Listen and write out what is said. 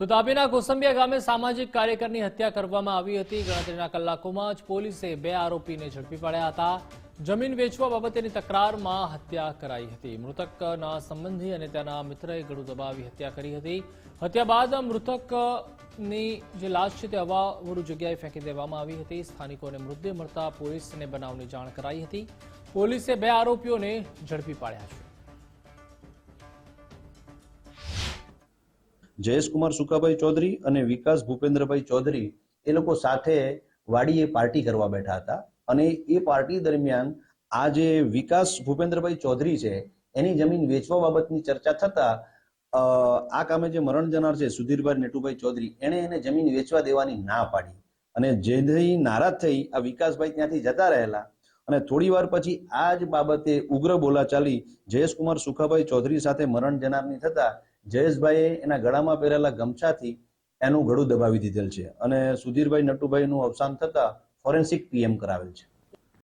તો તાપીના કોસંબિયા ગામે સામાજિક કાર્યકરની હત્યા કરવામાં આવી હતી. ગણતરીના કલાકોમાં જ પોલીસે બે આરોપીને ઝડપી પાડ્યા હતા. જમીન વેચવા બાબતેની તકરારમાં હત્યા કરાઈ હતી. મૃતકના સંબંધી અને તેના મિત્રએ ગળું દબાવી હત્યા કરી હતી. હત્યા બાદ મૃતકની જે લાશ છે તે અવાવરું જગ્યાએ ફેંકી દેવામાં આવી હતી. સ્થાનિકોને મૃતદેહ મળતા પોલીસને બનાવની જાણ કરાઈ હતી. પોલીસે બે આરોપીઓને ઝડપી પાડ્યા છે. જયેશકુમાર સુકાભાઈ ચૌધરી અને વિકાસ ભૂપેન્દ્રભાઈ ચૌધરી એ લોકો સાથે વાડીએ પાર્ટી કરવા બેઠા હતા. અને એ પાર્ટી દરમિયાન આ જે વિકાસ ભૂપેન્દ્રભાઈ ચૌધરી છે, એની જમીન વેચવા બાબતની ચર્ચા થતા આ કામે જે મરણ જનાર છે સુધીરભાઈ નેટુભાઈ ચૌધરી, એણે એને જમીન વેચવા દેવાની ના પાડી. અને જેથી નારાજ થઈ, આ વિકાસભાઈ ત્યાંથી જતા રહેલા. અને થોડી વાર પછી આ જ બાબતે ઉગ્ર બોલાચાલી જયેશકુમાર સુખાભાઈ ચૌધરી સાથે મરણ જનારની થતા જયેશભાઈએ એના ગળામાં પહેરેલા ગમછાથી એનું ગળું દબાવી દીધેલ છે અને સુધીરભાઈ નટુભાઈનું અવસાન થતા ફોરેન્સિક પીએમ કરાવેલ છે.